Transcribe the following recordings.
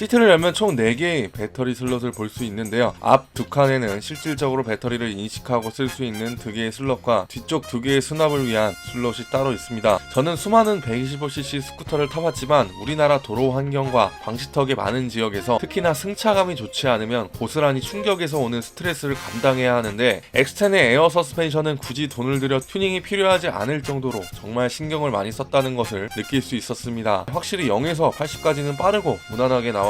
시트를 열면 총 4개의 배터리 슬롯을 볼 수 있는데요. 앞 두 칸에는 실질적으로 배터리를 인식하고 쓸 수 있는 두 개의 슬롯과 뒤쪽 두 개의 수납을 위한 슬롯이 따로 있습니다. 저는 수많은 125cc 스쿠터를 타봤지만 우리나라 도로 환경과 방지턱이 많은 지역에서 특히나 승차감이 좋지 않으면 고스란히 충격에서 오는 스트레스를 감당해야 하는데 엑스텐의 에어 서스펜션은 굳이 돈을 들여 튜닝이 필요하지 않을 정도로 정말 신경을 많이 썼다는 것을 느낄 수 있었습니다. 확실히 0에서 80까지는 빠르고 무난하게 나와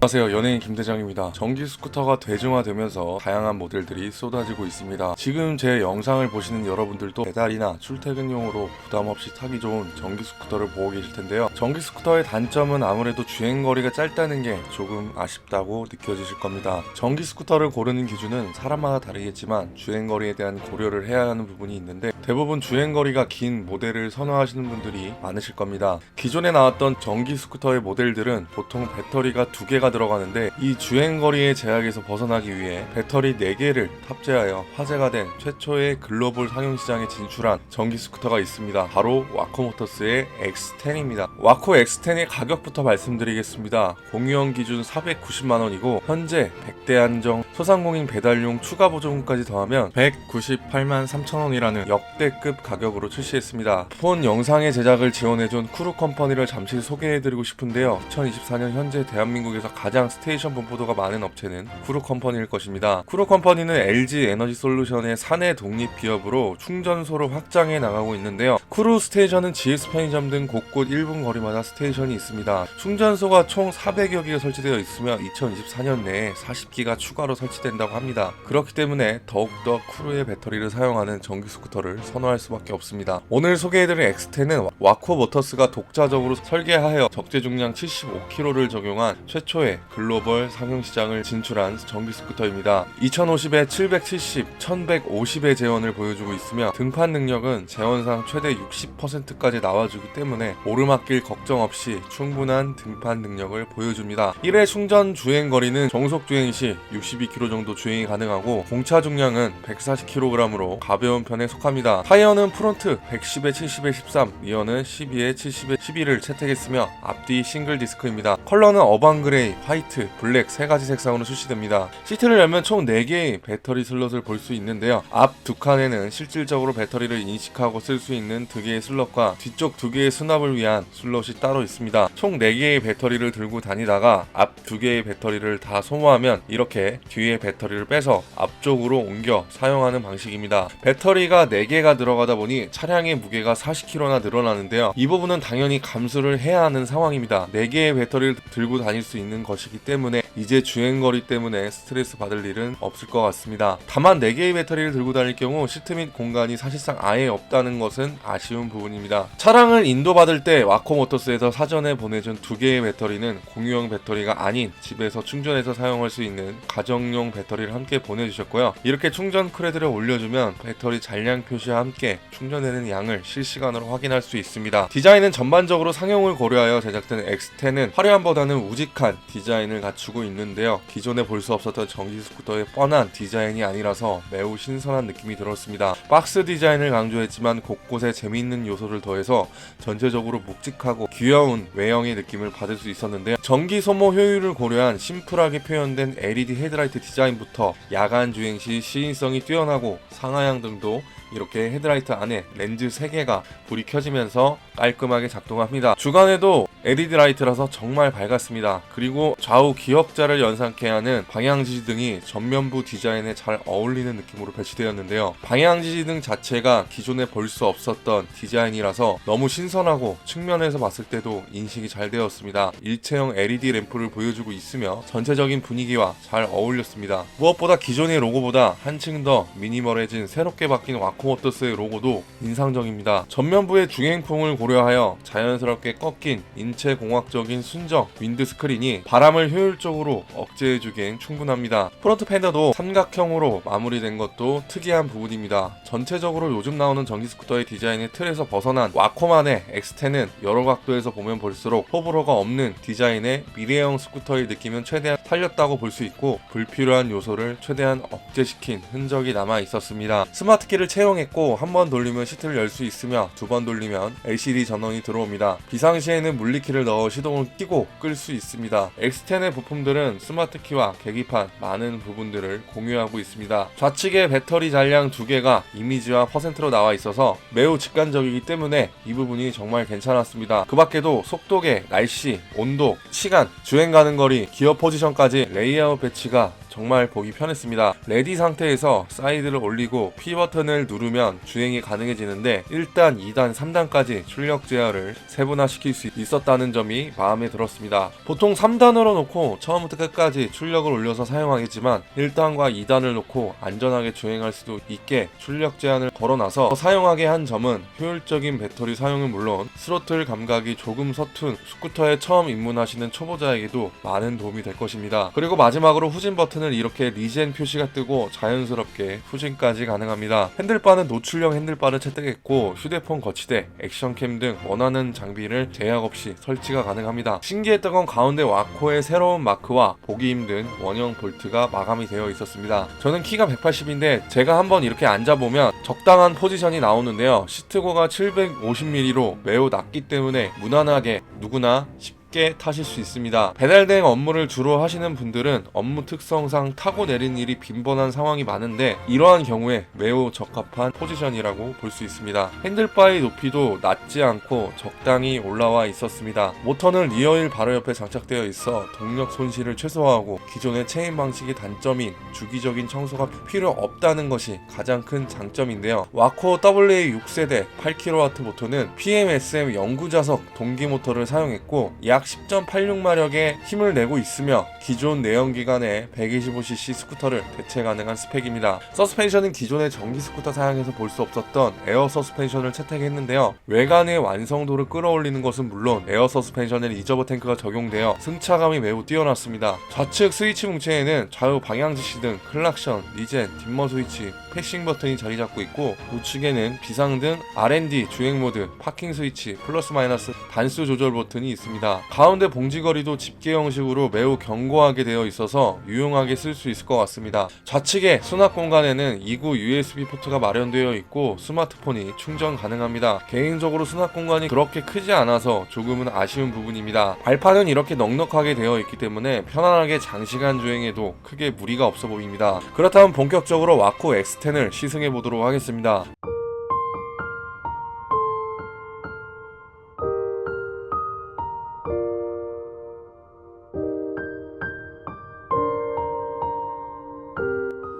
안녕하세요. 연예인 김대장입니다. 전기 스쿠터가 대중화되면서 다양한 모델들이 쏟아지고 있습니다. 지금 제 영상을 보시는 여러분들도 배달이나 출퇴근용으로 부담없이 타기 좋은 전기 스쿠터를 보고 계실 텐데요. 전기 스쿠터의 단점은 아무래도 주행거리가 짧다는 게 조금 아쉽다고 느껴지실 겁니다. 전기 스쿠터를 고르는 기준은 사람마다 다르겠지만 주행거리에 대한 고려를 해야 하는 부분이 있는데 대부분 주행거리가 긴 모델을 선호하시는 분들이 많으실 겁니다. 기존에 나왔던 전기 스쿠터의 모델들은 보통 배터리가 두 개가 들어가는데 이 주행거리의 제약에서 벗어나기 위해 배터리 4개를 탑재하여 화제가 된 최초의 글로벌 상용시장에 진출한 전기 스쿠터가 있습니다. 바로 와코모터스의 X10입니다. 와코 X10의 가격부터 말씀드리겠습니다. 공유형 기준 490만원이고 현재 100대 한정 소상공인 배달용 추가 보조금까지 더하면 198만 3천원이라는 역대급 가격으로 출시했습니다. 폰 영상의 제작을 지원해준 쿠루 컴퍼니를 잠시 소개해드리고 싶은데요. 2024년 현재 대한민국에서 가장 스테이션 분포도가 많은 업체는 쿠루 컴퍼니일 것입니다. 쿠루 컴퍼니는 LG 에너지 솔루션의 사내 독립 기업으로 충전소를 확장해 나가고 있는데요. 쿠루 스테이션은 GS 편의점 등 곳곳 1분 거리마다 스테이션이 있습니다. 충전소가 총 400여 개가 설치되어 있으며 2024년 내에 40기가 추가로 설치된다고 합니다. 그렇기 때문에 더욱더 쿠루의 배터리를 사용하는 전기 스쿠터를 선호할 수밖에 없습니다. 오늘 소개해드린 X10은 와코 모터스가 독자적으로 설계하여 적재 중량 75kg를 적용한 최초의 글로벌 상용시장을 진출한 전기 스쿠터입니다. 2050에 770, 1150의 재원을 보여주고 있으며 등판 능력은 재원상 최대 60%까지 나와주기 때문에 오르막길 걱정 없이 충분한 등판 능력을 보여줍니다. 1회 충전 주행 거리는 정속 주행 시 62km 정도 주행이 가능하고 공차 중량은 140kg으로 가벼운 편에 속합니다. 타이어는 프론트 110에 70에 13, 리어는 12에 70에 12를 채택했으며 앞뒤 싱글 디스크입니다. 컬러는 어반 그레이, 화이트, 블랙 세 가지 색상으로 출시됩니다. 시트를 열면 총 4개의 배터리 슬롯을 볼 수 있는데요. 앞 두 칸에는 실질적으로 배터리를 인식하고 쓸 수 있는 두 개의 슬롯과 뒤쪽 두 개의 수납을 위한 슬롯이 따로 있습니다. 총 4개의 배터리를 들고 다니다가 앞 두 개의 배터리를 다 소모하면 이렇게 뒤에 배터리를 빼서 앞쪽으로 옮겨 사용하는 방식입니다. 배터리가 4개가 들어가다 보니 차량의 무게가 40kg나 늘어나는데요. 이 부분은 당연히 감수를 해야 하는 상황입니다. 4개의 배터리를 들고 다닐 수 있는 것이기 때문에 이제 주행거리 때문에 스트레스 받을 일은 없을 것 같습니다. 다만 4개의 배터리를 들고 다닐 경우 시트 및 공간이 사실상 아예 없다는 것은 아쉬운 부분입니다. 차량을 인도받을 때 와코 모터스에서 사전에 보내준 두 개의 배터리는 공유형 배터리가 아닌 집에서 충전해서 사용할 수 있는 가정용 배터리를 함께 보내주셨고요. 이렇게 충전 크레드를 올려주면 배터리 잔량 표시와 함께 충전되는 양을 실시간으로 확인할 수 있습니다. 디자인은 전반적으로 상용을 고려하여 제작된 X10은 화려함보다는 우직한 디자인을 갖추고 있는데요. 기존에 볼 수 없었던 전기 스쿠터의 뻔한 디자인이 아니라서 매우 신선한 느낌이 들었습니다. 박스 디자인을 강조했지만 곳곳에 재미있는 요소를 더해서 전체적으로 묵직하고 귀여운 외형의 느낌을 받을 수 있었는데요. 전기 소모 효율을 고려한 심플하게 표현된 LED 헤드라이트 디자인부터 야간 주행 시 시인성이 뛰어나고 상하향 등도 이렇게 헤드라이트 안에 렌즈 3개가 불이 켜지면서 깔끔하게 작동합니다. 주간에도 LED 라이트라서 정말 밝았습니다. 그리고 좌우 기역자를 연상케 하는 방향 지시 등이 전면부 디자인에 잘 어울리는 느낌으로 배치되었는데요. 방향 지시 등 자체가 기존에 볼 수 없었던 디자인이라서 너무 신선하고 측면에서 봤을 때도 인식이 잘 되었습니다. 일체형 LED 램프를 보여주고 있으며 전체적인 분위기와 잘 어울렸습니다. 무엇보다 기존의 로고보다 한층 더 미니멀해진 새롭게 바뀐 와코모터스의 로고도 인상적입니다. 전면부의 중행풍을 고려하여 자연스럽게 꺾인 인체 공학적인 순정 윈드 스크린이 바람을 효율적으로 억제해주기엔 충분합니다. 프론트 패너도 삼각형으로 마무리된 것도 특이한 부분입니다. 전체적으로 요즘 나오는 전기 스쿠터의 디자인의 틀에서 벗어난 와코만의 X10은 여러 각도에서 보면 볼수록 호불호가 없는 디자인의 미래형 스쿠터의 느낌은 최대한 살렸다고 볼 수 있고 불필요한 요소를 최대한 억제시킨 흔적이 남아 있었습니다. 스마트키를 채용했고 한 번 돌리면 시트를 열 수 있으며 두 번 돌리면 LCD 전원이 들어옵니다. 비상시에는 물리키를 넣어 시동을 끄고 끌 수 있습니다. X10의 부품들은 스마트키와 계기판 많은 부분들을 공유하고 있습니다. 좌측에 배터리 잔량 두 개가 이미지와 퍼센트로 나와 있어서 매우 직관적이기 때문에 이 부분이 정말 괜찮았습니다. 그 밖에도 속도계, 날씨, 온도, 시간, 주행 가는 거리, 기어 포지션 까지 레이아웃 배치가 정말 보기 편했습니다. 레디 상태에서 사이드를 올리고 P 버튼을 누르면 주행이 가능해지는데 1단, 2단, 3단까지 출력 제어를 세분화시킬 수 있었다는 점이 마음에 들었습니다. 보통 3단으로 놓고 처음부터 끝까지 출력을 올려서 사용하겠지만 1단과 2단을 놓고 안전하게 주행할 수도 있게 출력 제한을 걸어놔서 사용하게 한 점은 효율적인 배터리 사용은 물론 스로틀 감각이 조금 서툰 스쿠터에 처음 입문하시는 초보자에게도 많은 도움이 될 것입니다. 그리고 마지막으로 후진 버튼을 이렇게 리젠 표시가 뜨고 자연스럽게 후진까지 가능합니다. 핸들바는 노출형 핸들바를 채택했고 휴대폰 거치대, 액션캠 등 원하는 장비를 제약 없이 설치가 가능합니다. 신기했던 건 가운데 와코의 새로운 마크와 보기 힘든 원형 볼트가 마감이 되어 있었습니다. 저는 키가 180인데 제가 한번 이렇게 앉아보면 적당한 포지션이 나오는데요. 시트고가 750mm로 매우 낮기 때문에 무난하게 누구나 쉽게 타실 수 있습니다. 배달 대행 업무를 주로 하시는 분들은 업무 특성상 타고 내리는 일이 빈번한 상황이 많은데 이러한 경우에 매우 적합한 포지션이라고 볼 수 있습니다. 핸들바의 높이도 낮지 않고 적당히 올라와 있었습니다. 모터는 리어힐 바로 옆에 장착되어 있어 동력 손실을 최소화하고 기존의 체인 방식의 단점인 주기적인 청소가 필요 없다는 것이 가장 큰 장점인데요. 와코 WA 6세대 8kW 모터는 PMSM 영구자석 동기 모터를 사용했고 약 10.86마력의 힘을 내고 있으며 기존 내연기관의 125cc 스쿠터를 대체 가능한 스펙입니다. 서스펜션은 기존의 전기 스쿠터 사양에서 볼 수 없었던 에어 서스펜션을 채택했는데요. 외관의 완성도를 끌어올리는 것은 물론 에어 서스펜션에 리저버 탱크가 적용되어 승차감이 매우 뛰어났습니다. 좌측 스위치 뭉치에는 좌우 방향 지시 등 클락션, 리젠, dim머 스위치, 패싱 버튼이 자리 잡고 있고 우측에는 비상등, R&D, 주행 모드, 파킹 스위치, 플러스 마이너스 단수 조절 버튼이 있습니다. 가운데 봉지거리도 집게 형식으로 매우 견고하게 되어 있어서 유용하게 쓸 수 있을 것 같습니다. 좌측에 수납 공간에는 2구 USB 포트가 마련되어 있고 스마트폰이 충전 가능합니다. 개인적으로 수납 공간이 그렇게 크지 않아서 조금은 아쉬운 부분입니다. 발판은 이렇게 넉넉하게 되어 있기 때문에 편안하게 장시간 주행해도 크게 무리가 없어 보입니다. 그렇다면 본격적으로 와코 X10을 시승해 보도록 하겠습니다.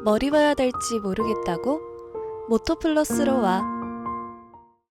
뭘 입어야 될지 모르겠다고? 모토플러스로 와.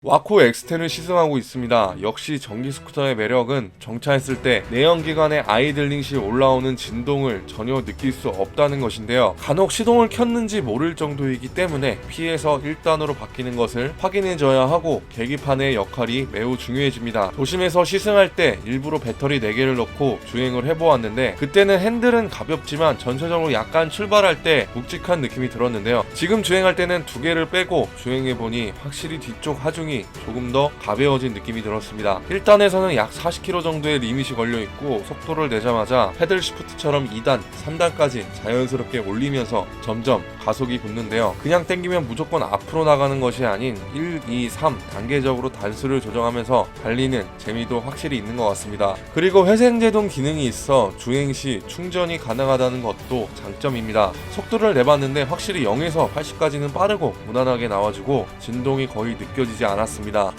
와코 X10을 시승하고 있습니다. 역시 전기 스쿠터의 매력은 정차했을 때 내연기관의 아이들링 시 올라오는 진동을 전혀 느낄 수 없다는 것인데요. 간혹 시동을 켰는지 모를 정도이기 때문에 P에서 1단으로 바뀌는 것을 확인해줘야 하고 계기판의 역할이 매우 중요해집니다. 도심에서 시승할 때 일부러 배터리 4개를 넣고 주행을 해보았는데 그때는 핸들은 가볍지만 전체적으로 약간 출발할 때 묵직한 느낌이 들었는데요. 지금 주행할 때는 두 개를 빼고 주행해보니 확실히 뒤쪽 하중이 조금 더 가벼워진 느낌이 들었습니다. 1단에서는 약 40km 정도의 리밋이 걸려있고 속도를 내자마자 패들 시프트처럼 2단, 3단까지 자연스럽게 올리면서 점점 가속이 붙는데요. 그냥 땡기면 무조건 앞으로 나가는 것이 아닌 1, 2, 3 단계적으로 단수를 조정하면서 달리는 재미도 확실히 있는 것 같습니다. 그리고 회생제동 기능이 있어 주행 시 충전이 가능하다는 것도 장점입니다. 속도를 내봤는데 확실히 0에서 80까지는 빠르고 무난하게 나와주고 진동이 거의 느껴지지 않았습니다.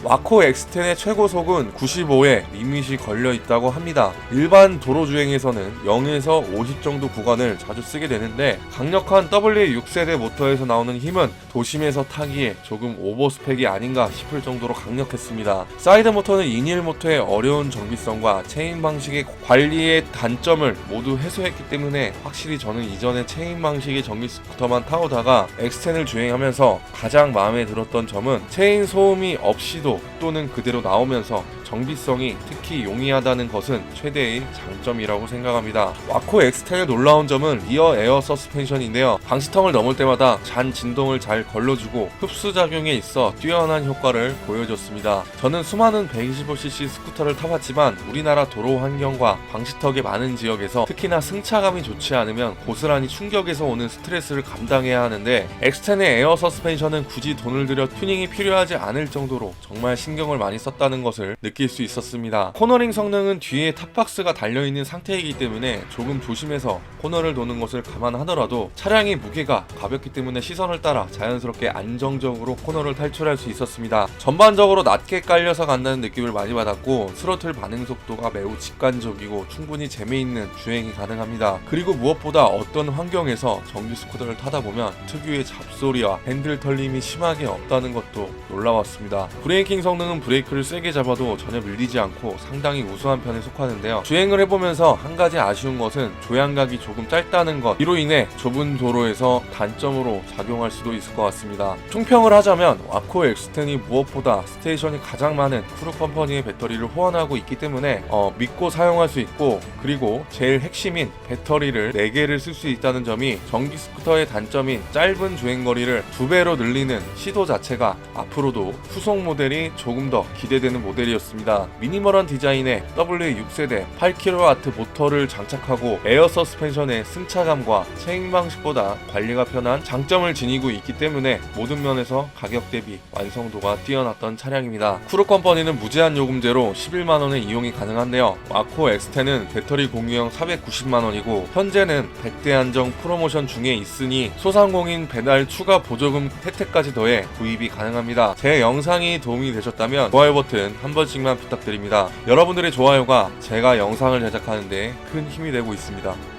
와코 X10의 최고속은 95에 리밋이 걸려 있다고 합니다. 일반 도로 주행에서는 0에서 50 정도 구간을 자주 쓰게 되는데 강력한 WA6세대 모터에서 나오는 힘은 도심에서 타기에 조금 오버스펙이 아닌가 싶을 정도로 강력했습니다. 사이드 모터는 이닐 모터의 어려운 정비성과 체인 방식의 관리의 단점을 모두 해소했기 때문에 확실히 저는 이전에 체인 방식의 전기 스쿠터만 타오다가 X10을 주행하면서 가장 마음에 들었던 점은 체인 소음이 없이도 또는 그대로 나오면서 정비성이 특히 용이하다는 것은 최대의 장점이라고 생각합니다. 와코 X10의 놀라운 점은 리어 에어 서스펜션인데요. 방시턱을 넘을 때마다 잔 진동을 잘 걸러주고 흡수 작용에 있어 뛰어난 효과를 보여줬습니다. 저는 수많은 125cc 스쿠터를 타봤지만 우리나라 도로 환경과 방시턱의 많은 지역에서 특히나 승차감이 좋지 않으면 고스란히 충격에서 오는 스트레스를 감당해야 하는데 X10의 에어 서스펜션은 굳이 돈을 들여 튜닝이 필요하지 않을 정도로 정말 신경을 많이 썼다는 것을 느낄 수 있었습니다. 코너링 성능은 뒤에 탑박스가 달려있는 상태이기 때문에 조금 조심해서 코너를 도는 것을 감안하더라도 차량의 무게가 가볍기 때문에 시선을 따라 자연스럽게 안정적으로 코너를 탈출할 수 있었습니다. 전반적으로 낮게 깔려서 간다는 느낌을 많이 받았고 스로틀 반응 속도가 매우 직관적이고 충분히 재미있는 주행이 가능합니다. 그리고 무엇보다 어떤 환경에서 전기 스쿠터를 타다 보면 특유의 잡소리와 핸들 털림이 심하게 없다는 것도 놀라웠습니다. 브레이킹 성능은 브레이크를 세게 잡아도 전혀 밀리지 않고 상당히 우수한 편에 속하는데요. 주행을 해보면서 한 가지 아쉬운 것은 조향각이 조금 짧다는 것. 이로 인해 좁은 도로에서 단점으로 작용할 수도 있을 것 같습니다. 총평을 하자면 와코 X10이 무엇보다 스테이션이 가장 많은 크루 컴퍼니의 배터리를 호환하고 있기 때문에 어, 믿고 사용할 수 있고 그리고 제일 핵심인 배터리를 4개를 쓸 수 있다는 점이 전기 스쿠터의 단점인 짧은 주행거리를 두 배로 늘리는 시도 자체가 앞으로도 후속 모델이 조금 더 기대되는 모델이었습니다. 미니멀한 디자인에 W6세대 8kW 모터를 장착하고 에어 서스펜션의 승차감과 체인 방식보다 관리가 편한 장점을 지니고 있기 때문에 모든 면에서 가격 대비 완성도가 뛰어났던 차량입니다. 쿠르 컴퍼니는 무제한 요금제로 11만원의 이용이 가능한데요. 와코 X10은 배터리 공유형 490만원이고 현재는 100대 한정 프로모션 중에 있으니 소상공인 배달 추가 보조금 혜택까지 더해 구입이 가능합니다. 제 영상이 도움이 되셨다면 좋아요 버튼 한 번씩만 부탁드립니다. 여러분들의 좋아요가 제가 영상을 제작하는데 큰 힘이 되고 있습니다.